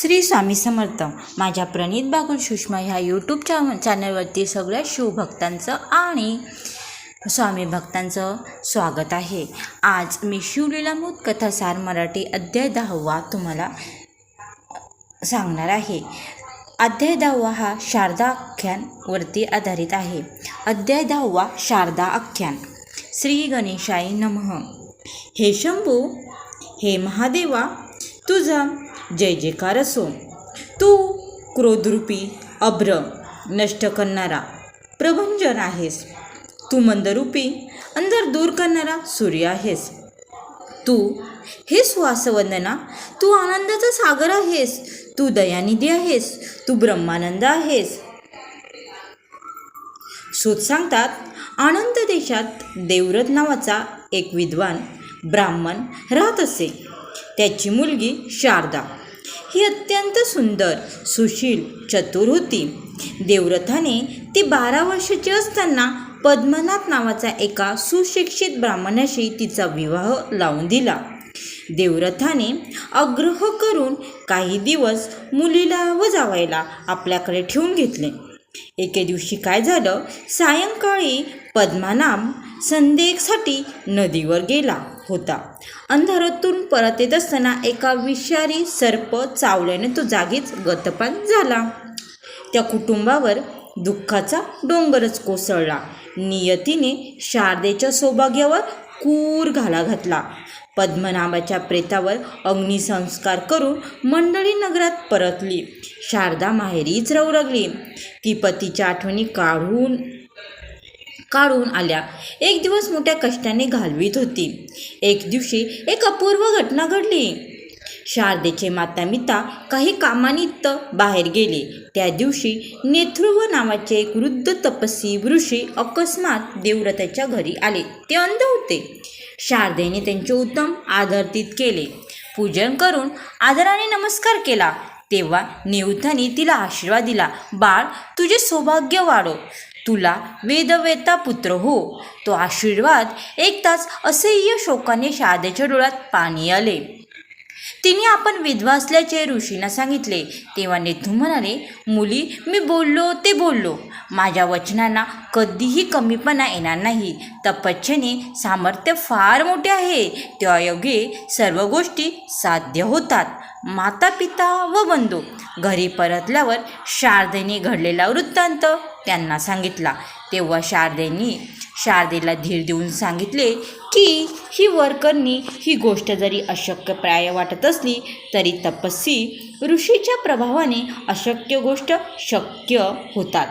श्री स्वामी समर्थ. माझ्या प्रणित बागुल सुषमा ह्या यूट्यूब चा चॅनलवरती सगळ्या शिवभक्तांचं आणि स्वामी भक्तांचं स्वागत आहे. आज मी शिवलीलामूत कथासार मराठी अध्याय दहावा तुम्हाला सांगणार आहे. अध्याय दहावा हा शारदा आख्यानवरती आधारित आहे. अध्याय दहावा शारदा आख्यान. श्री गणेशाय नमः. हे शंभू हे महादेवा तुझं जय जयकार असो. तू क्रोधरूपी अभ्र नष्ट करणारा प्रभंजन आहेस. तू मंदरूपी अंदर दूर करणारा सूर्य आहेस. तू हे सुवासवंदना तू आनंदाचा सागर आहेस. तू दयानिधी आहेस तू ब्रह्मानंद आहेस. सूत सांगतात आनंद देशात देवव्रत नावाचा एक विद्वान ब्राह्मण राहत असे. त्याची मुलगी शारदा. ही अत्यंत सुंदर सुशील चतुर होती. देवव्रताने ती बारा वर्षाची असताना पद्मनाथ नावाचा एका सुशिक्षित ब्राह्मणाशी तिचा विवाह लावून दिला. देवव्रताने आग्रह करून काही दिवस मुलीला व जावायला आपल्याकडे ठेवून घेतले. एके दिवशी काय झालं? सायंकाळी पद्मानाम संदेकसाठी नदीवर गेला. होता. अंधारातून परत येत असताना एका विषारी सर्प चावल्याने तो जागीच गतपान झाला. त्या कुटुंबावर दुःखाचा डोंगरच कोसळला. नियतीने शारदेच्या सौभाग्यावर कूर घाला घातला. पद्मनाभाच्या प्रेतावर अग्निसंस्कार करून मंडळी नगरात परतली. शारदा माहेरीच राहू लागली. ती पतीच्या आठवणी काढून काढून आल्या. एक दिवस मोठ्या कष्टाने घालवीत होती. एक दिवशी एक अपूर्व घटना घडली. शारदेचे मातापिता काही कामानिमित्त बाहेर गेले. त्या दिवशी नेथ्रुव नावाचे एक वृद्ध तपस्वी ऋषी अकस्मात देवव्रताच्या घरी आले. ते अंध होते. शारदेने त्यांचे उत्तम आदरतीत केले. पूजन करून आदराने नमस्कार केला. तेव्हा नेवतानी तिला आशीर्वाद दिला. बाळ तुझे सौभाग्य वाढो. तुला वेदवेता पुत्र हो. तो आशीर्वाद ऐकताच असह्य शोकाने शादेच्या डोळ्यात पाणी आले. तिने आपण विधवा असल्याचे ऋषींना सांगितले. तेव्हा नेतू म्हणाले मुली मी बोललो ते बोललो. माझ्या वचनांना कधीही कमीपणा येणार नाही. तपच्छेने सामर्थ्य फार मोठे आहे. त्यायोगे सर्व गोष्टी साध्य होतात. माता पिता व बंधू घरी परतल्यावर शारदेने घडलेला वृत्तांत त्यांना सांगितला. तेव्हा शारदेने शारदेला धीर देऊन सांगितले की ही वरकरणी ही गोष्ट जरी अशक्यप्राय वाटत असली तरी तपस्वी ऋषीच्या प्रभावाने अशक्य गोष्ट शक्य होतात.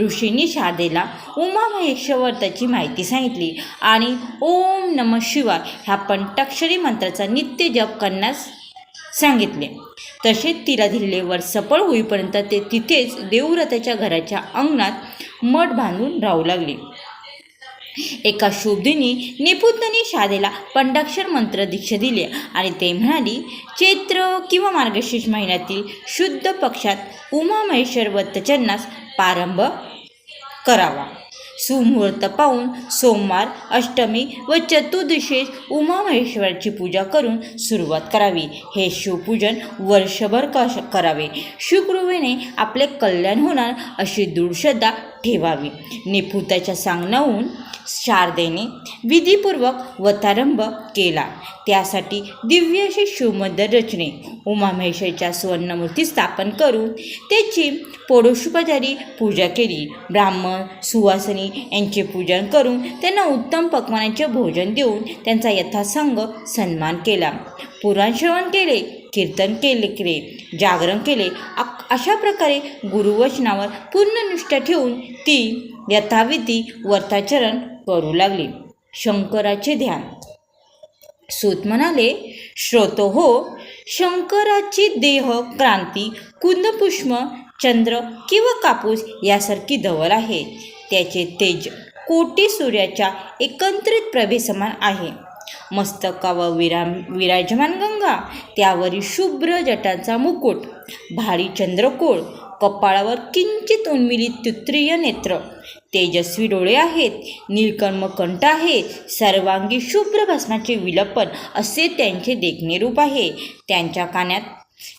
ऋषींनी शारदेला उमा महेश्वरताची माहिती सांगितली आणि ओम नम शिवाय ह्या पंटाक्षरी मंत्राचा नित्य जप करण्यास सांगितले. तसेच तिला दिलेले वर सफळ होईपर्यंत ते तिथेच देवव्रताच्या घराच्या अंगणात मठ बांधून राहू लागले. एका शुभदिनी निपुतने शादेला पंडाक्षर मंत्र दीक्षा दिली आणि ते म्हणाली चैत्र किंवा मार्गशीर्ष महिन्यातील शुद्ध पक्षात उमा महेश्वर व्रतचरणास प्रारंभ करावा. सुमुहूर्त पाहून सोमवार अष्टमी व चतुर्दशीस उमामहेश्वराची पूजा करून सुरुवात करावी. हे शिवपूजन वर्षभर कश करावे. शुक्रवेने आपले कल्याण होणार अशी दृढश्रद्धा ठेवावी. निपुताच्या सांगण्याहून शारदेने विधीपूर्वक वतारंभ केला. त्यासाठी दिव्य अशी शिवमंदिर रचने उमामहेश्वरच्या सुवर्णमूर्ती स्थापन करून त्याची पोडोषोपचारी पूजा केली. ब्राह्मण सुवासनी यांचे पूजन करून त्यांना उत्तम पक्वानाचे भोजन देऊन त्यांचा यथासंग सन्मान केला. पुराण श्रवण केले कीर्तन केले केले जागरण केले अशा प्रकारे गुरुवचनावर पूर्ण निष्ठा ठेवून ती यथाविधी वर्ताचरण करू लागली. शंकराचे ध्यान. सूत म्हणाले श्रोतो हो शंकराची देह क्रांती कुंदपुष्प चंद्र किंवा कापूस यासारखी धवल आहे. त्याचे तेज कोटी सूर्याच्या एकत्रित प्रभेसमान आहे. मस्तकावर विरा विराजमान गंगा त्यावरील शुभ्र जटांचा मुकुट भारी चंद्रकोळ कपाळावर किंचित उन्मिलित तुत्रिय नेत्र. तेजस्वी डोळे आहेत नीलकर्म कंठ आहे सर्वांगी शुभ्र भस्माचे विलपन असे त्यांचे देखणे रूप आहे. त्यांच्या कानात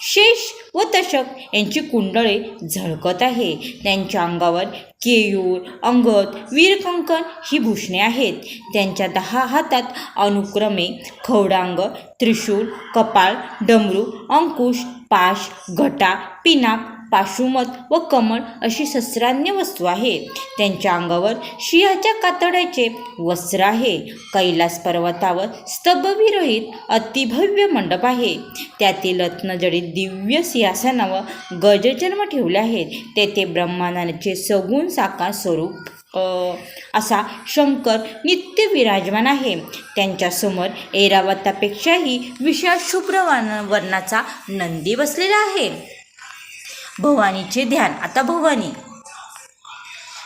शेष व तशक यांची कुंडळे झळकत आहे. त्यांच्या अंगावर केयूर अंगद वीरकंकण ही भूषणे आहेत. त्यांच्या दहा हातात अनुक्रमे खवडांग त्रिशूल कपाळ डमरू अंकुश पाश घटा पिनाक पाशुमत व कमळ अशी सस्रान्य वस्तू आहे. त्यांच्या अंगावर शियाच्या कातड्याचे वस्त्र आहे. कैलास पर्वतावर स्तंभविरहित अतिभव्य मंडप आहे. त्यातील रत्नजडीत दिव्य सिंहासनावर गजजन्म ठेवले आहेत. तेथे ब्रह्मांडाचे सगुण साकार स्वरूप असा शंकर नित्य विराजमान आहे. त्यांच्यासमोर ऐरावतापेक्षाही विशाल शुभ्र वर्णाचा नंदी बसलेला आहे. भवानीचे ध्यान. आता भवानी.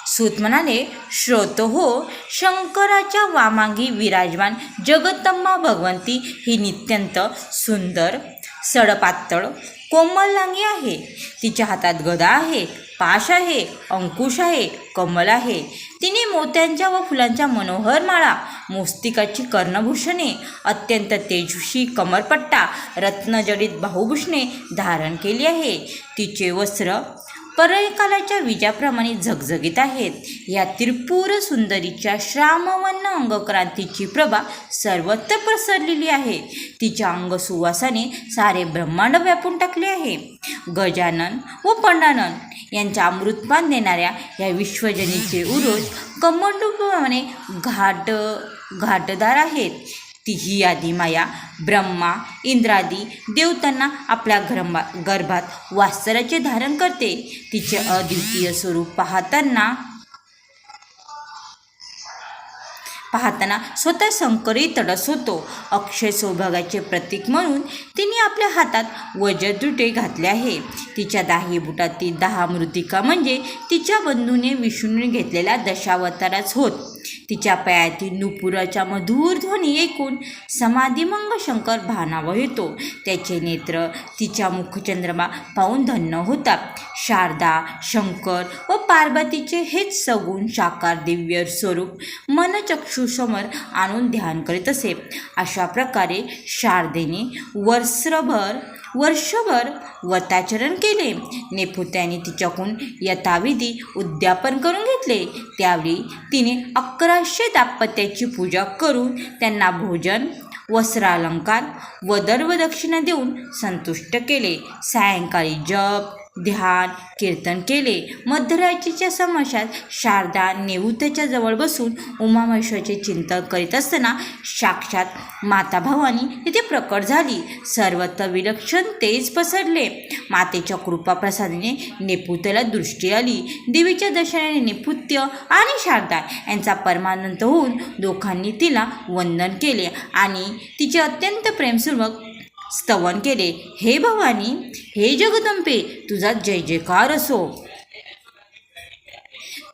सूत म्हणाले श्रोत हो शंकराच्या वामांगी विराजमान जगतम्मा भगवंती ही नित्यंत सुंदर सडपातळ कोमलांगी आहे. तिच्या हातात गदा आहे. पाश आहे अंकुश आहे कमल आहे. तिने मोत्यांच्या व फुलांच्या मनोहर माळा मोस्तिकाची कर्णभूषणे अत्यंत तेजस्वी कमरपट्टा रत्नजडित बाहुभूषणे धारण केली आहे. तिचे वस्त्र परयकालाच्या विजाप्रमाणे झगझगीत आहेत. या त्रिपुर सुंदरीच्या श्रामवन्न अंगक्रांतीची प्रभा सर्वत्र पसरलेली आहे. तिच्या अंग सुवासाने सारे ब्रह्मांड व्यापून टाकले आहे. गजानन व पंडानन यांच्या अमृतपान देणाऱ्या या विश्वजनीचे उरोज कमंडूप्रमाणे घाट घाटदार आहेत. ती ही आदी माया ब्रह्मा इंद्रादी देवतांना आपल्या गर्भा गर्भात वास्तराचे धारण करते. तिचे अद्वितीय स्वरूप पाहताना पाहताना स्वतः शंकरही तडस होतो. अक्षय सौभागाचे प्रतीक म्हणून तिने आपल्या हातात वज्रदुटे घातले आहे. तिच्या दाही बुटातील दहा मृतिका म्हणजे तिच्या बंधूने विष्णूने घेतलेल्या दशावताराच होत. तिच्या पायातील नुपुराच्या मधुर ध्वनी ऐकून समाधिमंग शंकर भानावर येतो. त्याचे नेत्र तिच्या मुखचंद्रमा पाहून धन्य होतात. शारदा शंकर व पार्वतीचे हेच सगुण साकार दिव्य स्वरूप मनचक्षुसमोर आणून ध्यान करीत असे. अशा प्रकारे शारदेने वर्षभर वर्षभर व्रताचरण केले. नेपुत्याने तिच्याकडून यथाविधी उद्यापन करून घेतले. त्यावेळी तिने अकराशे दाम्पत्याची पूजा करून त्यांना भोजन वस्त्रालंकार व दर्व दक्षिणा देऊन संतुष्ट केले. सायंकाळी जप ध्यान कीर्तन केले. मध्यरात्रीच्या समाशात शारदा नेवुतेच्या जवळ बसून उमामहेश्वरचे चिंतन करीत असताना साक्षात माता भवानी तिथे प्रकट झाली. सर्वत्र विलक्षण तेज पसरले. मातेच्या कृपाप्रसादाने नेपुतेला दृष्टी आली. देवीच्या दर्शनाने नेपुत्य आणि शारदा यांचा परमानंद होऊन दोघांनी तिला वंदन केले आणि तिचे अत्यंत प्रेमपूर्वक स्तवन केले. हे भवानी हे जगदंबे तुझा जय जयकार असो.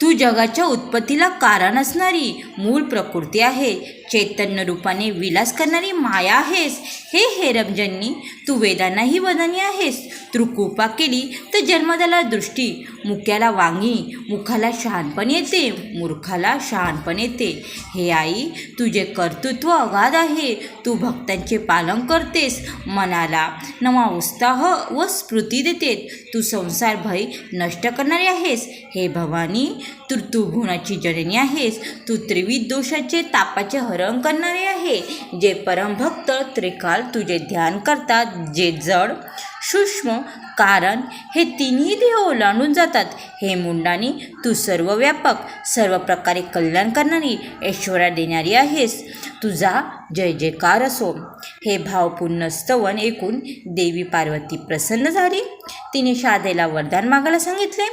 तू जगाच्या उत्पत्तीला कारण असणारी मूळ प्रकृती आहे. चैतन्य रूपाने विलास करणारी माया आहेस. हे हेरमजननी तू वेदांनाही वदनी आहेस. तू कृपा केली तर जन्मदाला दृष्टी. मुक्याला वांगी मुखाला शहाणपण येते मूर्खाला शहाणपण येते. हे आई तुझे कर्तृत्व अगाध आहे. तू भक्तांचे पालन करतेस. मनाला नवा उत्साह व स्फूर्ती देते. तू संसार भय नष्ट करणारी आहेस. हे भवानी तू तू गुणाची जननी आहेस. तू त्रिविध दोषाचे तापाचे हरण करणारे आहे. जे परमभक्त त्रिकाल तुझे ध्यान करतात जे जड सूक्ष्म कारण हे तिन्ही देह ओलांडून जातात. हे मुंडानी तू सर्व व्यापक सर्व प्रकारे कल्याण करणारी ऐश्वर्या देणारी आहेस. तुझा जय जयकार असो. हे भावपूर्ण स्तवन ऐकून देवी पार्वती प्रसन्न झाली. तिने शादेला वरदान मागायला सांगितले.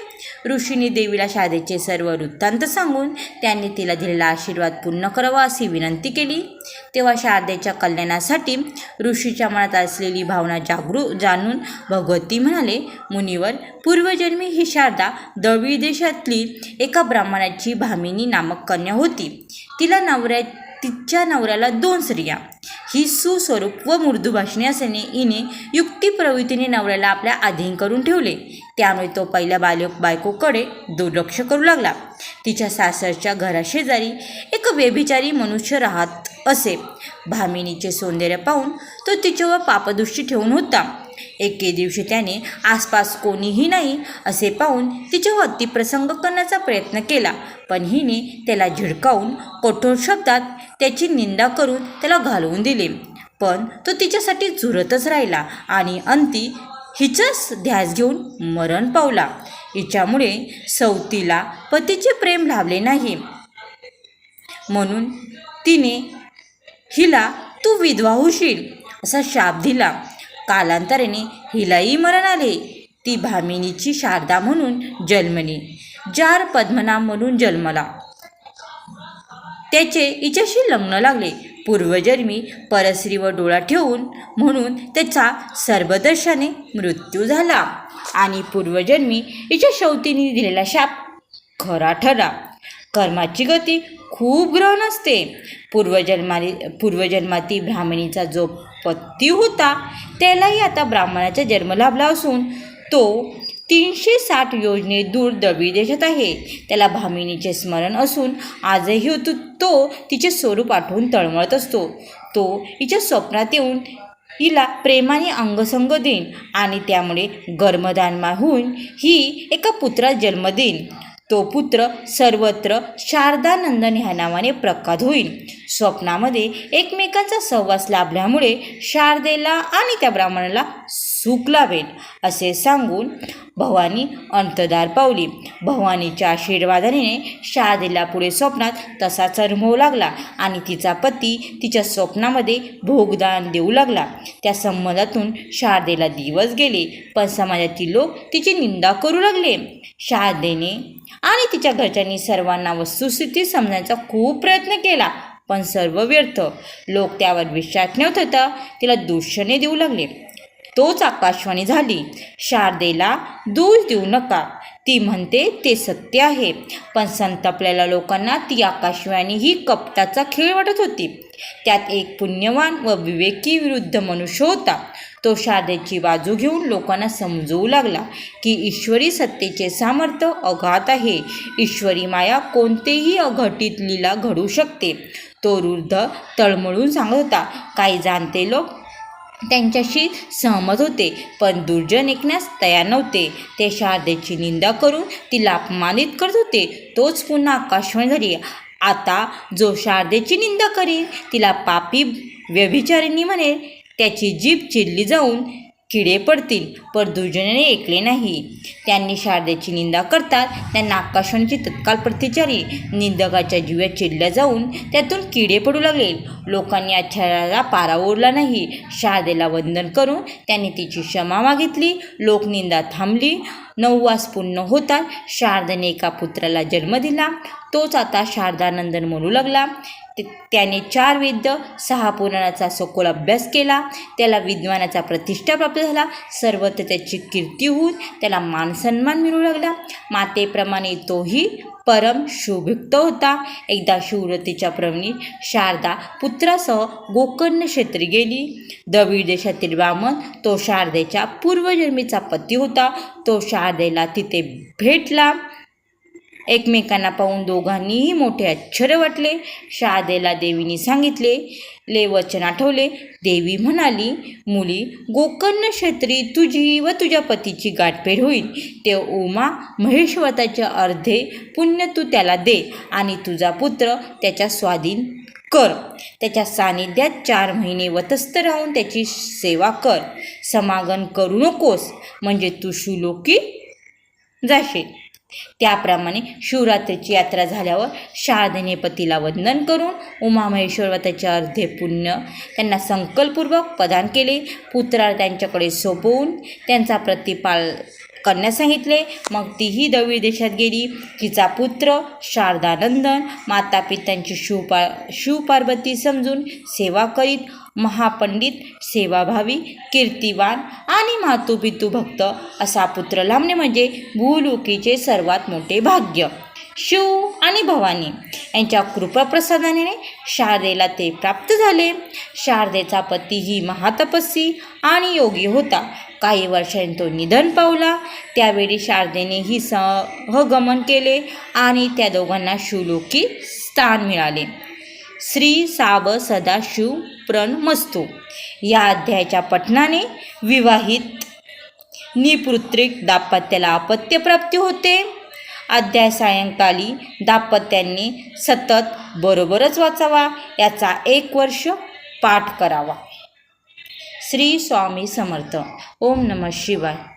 ऋषीने देवीला शादेचे सर्व वृत्तांत सांगून त्यांनी तिला दिलेला आशीर्वाद पूर्ण करावा अशी विनंती केली. तेव्हा शारदेच्या कल्याणासाठी ऋषीच्या मनात असलेली भावना जागृ जाणून भगवती म्हणाले मुनीवर पूर्वजन्मी ही शारदा दळवी देशातली एका ब्राह्मणाची भामिनी नामक कन्या होती. तिला नवऱ्या तिच्या नवऱ्याला दोन स्त्रिया. ही सुस्वरूप व मृदू असल्याने हिने युक्ती प्रवृत्तीने नवऱ्याला आपल्या अधीन करून ठेवले. त्यामुळे तो पहिल्या बालक बायकोकडे दुर्लक्ष करू लागला. तिच्या सासरच्या घराशेजारी एक व्यभिचारी मनुष्य राहत असे. भामिनीचे सौंदर्य पाहून तो तिच्यावर पापदृष्टी ठेवून होता. एके दिवशी त्याने आसपास कोणीही नाही असे पाहून तिच्यावर अतिप्रसंग करण्याचा प्रयत्न केला. पण हिने त्याला झिडकावून कठोर शब्दात त्याची निंदा करून त्याला घालवून दिले. पण तो तिच्यासाठी झुरतच राहिला आणि अंती हिचंच ध्यास घेऊन मरण पावला. हिच्यामुळे सवतीला पतीचे प्रेम लाभले नाही. म्हणून तिने हिला तू विधवा होशील असा शाप दिला. कालांतराने हिलाही मरण आले. ती भामिनीची शारदा म्हणून जन्मली. जार पद्मनाम म्हणून जन्मला. त्याचे हिच्याशी लग्न लागले. पूर्वजन्मी परश्रीवर डोळा ठेवून म्हणून त्याचा सर्वदर्शाने मृत्यू झाला. आणि पूर्वजन्मी हिच्या शवतीने दिलेला शाप खरा ठरा. कर्माची गती खूप ग्रहण असते. पूर्वजन्माली पूर्वजन्माती ब्राह्मणीचा जो पती होता त्यालाही आता ब्राह्मणाचा जन्म लाभला असून तो तीनशे साठ योजने दूर दबी देशात आहे. त्याला भामिनीचे स्मरण असून आजही होतो तो तिचे स्वरूप आठवून तळमळत असतो. तो हिच्या स्वप्नात येऊन हिला प्रेमाने अंगसंग देईन आणि त्यामुळे गर्मदानमा होऊन ही एका पुत्रास जन्म देईन. तो पुत्र सर्वत्र शारदानंदन ह्या नावाने प्रकाद होईल. स्वप्नामध्ये एकमेकांचा सहवास लाभल्यामुळे शारदेला आणि त्या ब्राह्मणाला सुख लाभेल असे सांगून भवानी अंतदार पावली. भवानीच्या आशीर्वादाने शहादेला पुढे स्वप्नात तसाच अनुभव लागला आणि तिचा पती तिच्या स्वप्नामध्ये भोगदान देऊ लागला. त्या संबंधातून शारदेला दिवस गेले पण समाजातील लोक तिची निंदा करू लागले. शारदेने आणि तिच्या घरच्यांनी सर्वांना वस्तुस्थिती समजण्याचा खूप प्रयत्न केला पण सर्व व्यर्थ. लोक त्यावर विश्वास ठेवत होता तिला दूषणे देऊ लागले. तोच आकाशवाणी झाली. शारदेला दोष देऊ नका. ती म्हणते ते सत्य आहे. पण संतापलेल्या लोकांना ती आकाशवाणी ही कपटाचा खेळ वाटत होती. त्यात एक पुण्यवान व विवेकी विरुद्ध मनुष्य होता. तो शारदेची बाजू घेऊन लोकांना समजवू लागला की ईश्वरी सत्तेचे सामर्थ्य अघात आहे. ईश्वरी माया कोणतेही अघटित लीला घडू शकते. तो वृद्ध तळमळून सांगत होता काही जाणते लोक त्यांच्याशी सहमत होते पण दुर्जन ऐकण्यास तयार नव्हते. ते शारदेची निंदा करून तिला अपमानित करत होते. तोच पुन्हा आकाशवाणी झाली. आता जो शारदेची निंदा करील तिला पापी व्यभिचारिणी म्हणेल. त्याची जीभ चिरली जाऊन किडे पडतील पर दुर्जनाने ऐकले नाही. त्यांनी शारदेची निंदा करतात त्यांना आकाशवाणीची तत्काल प्रतिचारी निंदकाच्या जीवात चिरल्या जाऊन त्यातून किडे पडू लागले. लोकांनी आचार्याला पारा ओढला नाही. शारदेला वंदन करून त्यांनी तिची क्षमा मागितली. लोकनिंदा थांबली. नववास पूर्ण होतात शारदाने एका पुत्राला जन्म दिला. तोच आता शारदानंदन म्हणू लागला. ते त्याने चार वेद्य सहा पुराणाचा सखोल अभ्यास केला. त्याला विद्वानाचा प्रतिष्ठा प्राप्त झाला. सर्वत्र त्याची कीर्ती होऊन त्याला मानसन्मान मिळू लागला. मातेप्रमाणे तोही परम शुभयुक्त होता. एकदा शिवरतीच्या प्रवणी शारदा पुत्रासह गोकर्ण क्षेत्री गेली. द्रविड देशातील ब्राह्मण तो शारदेच्या पूर्वजन्मीचा पती होता. तो शारदेला तिथे भेटला. एकमेकांना पाहून दोघांनीही मोठे आश्चर्य वाटले. शारदेला देवीने सांगितले ले वचन आठवले. देवी म्हणाली मुली गोकर्ण क्षेत्री तुझी व तुझ्या पतीची गाठभेट होईल. ते उमा महेश्वताचे अर्धे पुण्य तू त्याला दे आणि तुझा पुत्र त्याच्या स्वाधीन कर. त्याच्या सानिध्यात चार महिने वतस्थ राहून त्याची सेवा कर. समागम करू नकोस म्हणजे तू शुलोकी जाशील. त्याप्रमाणे शिवरात्रीची यात्रा झाल्यावर शारदेने पतीला वंदन करून उमामहेश्वर त्याचे अर्धे पुण्य त्यांना संकल्पपूर्वक प्रदान केले. पुत्राला त्यांच्याकडे सोपवून त्यांचा प्रतिपाल करण्यास सांगितले मग तीही दवी देशात गेली. तिचा पुत्र शारदानंदन माता पित्यांची शिवपा शिवपार्वती समजून सेवा करीत. महापंडित सेवाभावी कीर्तिवान आणि मातुपितू भक्त. असा पुत्र लाभणे म्हणजे भूलोकीचे सर्वात मोठे भाग्य. शिव आणि भवानी यांच्या कृपाप्रसादाने शारदेला ते प्राप्त झाले. शारदेचा पती ही महातपस्वी आणि योगी होता. काही वर्षांनी तो निधन पावला. त्यावेळी शारदेने ही सहगमन केले आणि त्या दोघांना शिवलोकी स्थान मिळाले. श्री साब सदा शिव प्रण मस्तू या अध्यायाच्या पठणाने विवाहित निपुत्रिक दाम्पत्याला अपत्यप्राप्ती होते. अध्याय सायंकाळी दाम्पत्यांनी सतत बरोबरच वाचावा याचा एक वर्ष पाठ करावा. श्री स्वामी समर्थ. ओम नमः शिवाय.